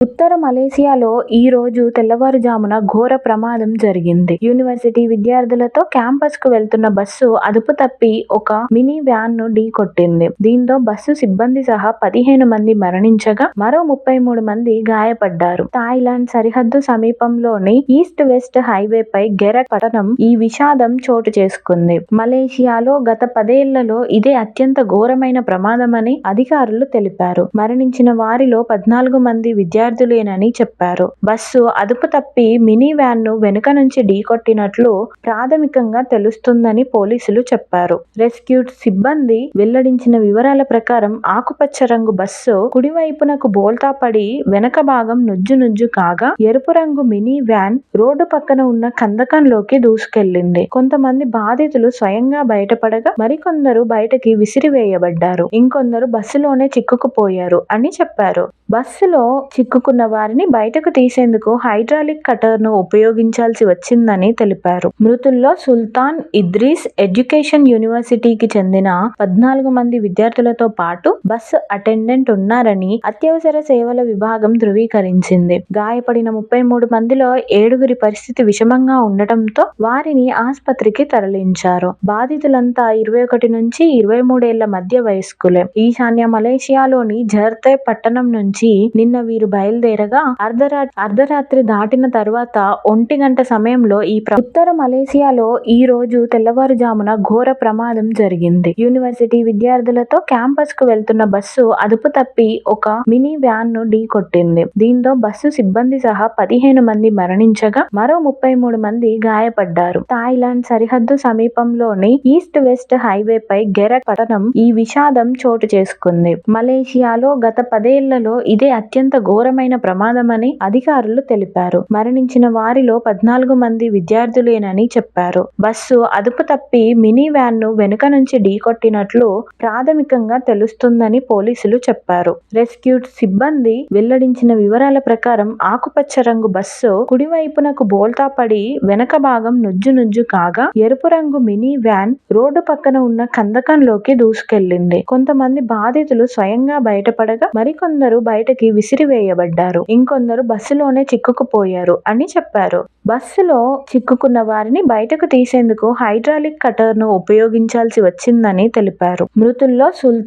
ఉత్తర మలేసియాలో ఈ రోజు తెల్లవారుజామున ఘోర ప్రమాదం జరిగింది. యూనివర్సిటీ విద్యార్థులతో క్యాంపస్కు వెళ్తున్న బస్సు అదుపు తప్పి ఒక మినీ వ్యాన్ను ఢీకొట్టింది దీంతో బస్సు సిబ్బంది సహా పదిహేను మంది మరణించగా మరో ముప్పై మూడు మంది గాయపడ్డారు. థాయిలాండ్ సరిహద్దు సమీపంలోని ఈస్ట్ వెస్ట్ హైవే పై గెరక్ పట్టణం ఈ విషాదం చోటు చేసుకుంది. మలేషియాలో గత పదేళ్ళలో ఇదే అత్యంత ఘోరమైన ప్రమాదమని అధికారులు తెలిపారు. మరణించిన వారిలో పద్నాలుగు మంది విద్యార్థులు విద్యార్థులేనని చెప్పారు. బస్సు అదుపు తప్పి మినీ వ్యాన్ను వెనుక నుంచి ఢీకొట్టినట్లు ప్రాథమికంగా తెలుస్తుందని పోలీసులు చెప్పారు. రెస్క్యూ సిబ్బంది వెల్లడించిన వివరాల ప్రకారం ఆకుపచ్చ రంగు బస్సు కుడివైపునకు బోల్తా పడి వెనక భాగం నుజ్జు నుజ్జు కాగా ఎరుపు రంగు మినీ వ్యాన్ రోడ్డు పక్కన ఉన్న కందకంలోకి దూసుకెళ్ళింది కొంతమంది బాధితులు స్వయంగా బయటపడగా మరికొందరు బయటకి విసిరివేయబడ్డారు. ఇంకొందరు బస్సులోనే చిక్కుకుపోయారు అని చెప్పారు. బస్సులో చిక్కుకున్న వారిని బయటకు తీసేందుకు హైడ్రాలిక్ కటర్ను ఉపయోగించాల్సి వచ్చిందని తెలిపారు. మృతుల్లో సుల్తాన్ ఇద్రీస్ ఎడ్యుకేషన్ యూనివర్సిటీకి చెందిన పద్నాలుగు మంది విద్యార్థులతో పాటు బస్సు అటెండెంట్ ఉన్నారని అత్యవసర సేవల విభాగం ధృవీకరించింది. గాయపడిన ముప్పై మూడు మందిలో ఏడుగురి పరిస్థితి విషమంగా ఉండటంతో వారిని ఆసుపత్రికి తరలించారు. బాధితులంతా ఇరవై ఒకటి నుంచి ఇరవై మూడేళ్ళ మధ్య వయస్కులే. ఈశాన్య మలేషియాలోని జర్తే పట్టణం నుంచి నిన్న వీరు బయలుదేరగా అర్ధరా అర్ధరాత్రి దాటిన తర్వాత ఒంటి గంట సమయంలో ఈ ఉత్తర మలేసియాలో ఈ రోజు తెల్లవారుజామున ఘోర ప్రమాదం జరిగింది. యూనివర్సిటీ విద్యార్థులతో క్యాంపస్కు వెళ్తున్న బస్సు అదుపు తప్పి ఒక మినీ వ్యాన్ను ఢీ కొట్టింది. దీంతో బస్సు సిబ్బంది సహా పదిహేను మంది మరణించగా మరో ముప్పై మూడు మంది గాయపడ్డారు. థాయిలాండ్ సరిహద్దు సమీపంలోని ఈస్ట్ వెస్ట్ హైవే పై గెరక్ పట్టణం ఈ విషాదం చోటు చేసుకుంది. మలేషియాలో గత పదేళ్ళలో ఇదే అత్యంత ఘోరమైన ప్రమాదమని అధికారులు తెలిపారు. మరణించిన వారిలో పద్నాలుగు మంది విద్యార్థులేనని చెప్పారు. బస్సు అదుపు తప్పి మినీ వ్యాన్ను వెనుక నుంచి ఢీకొట్టినట్లు ప్రాథమికంగా తెలుస్తుందని పోలీసులు చెప్పారు. రెస్క్యూ సిబ్బంది వెల్లడించిన వివరాల ప్రకారం ఆకుపచ్చ రంగు బస్సు కుడివైపునకు బోల్తా పడి వెనక భాగం నుజ్జు నుజ్జు కాగా ఎరుపు రంగు మినీ వ్యాన్ రోడ్డు పక్కన ఉన్న కందకంలోకి దూసుకెళ్ళింది కొంతమంది బాధితులు స్వయంగా బయటపడగా మరికొందరు బయటకి పడ్డారు. ఇంకొందరు బస్సులోనే చిక్కుకుపోయారు అని చెప్పారు. బస్సులో చిక్కుకున్న వారిని బయటకు తీసేందుకు హైడ్రాలిక్ కటర్ను ఉపయోగించాల్సి వచ్చిందని తెలిపారు. మృతుల్లో సుల్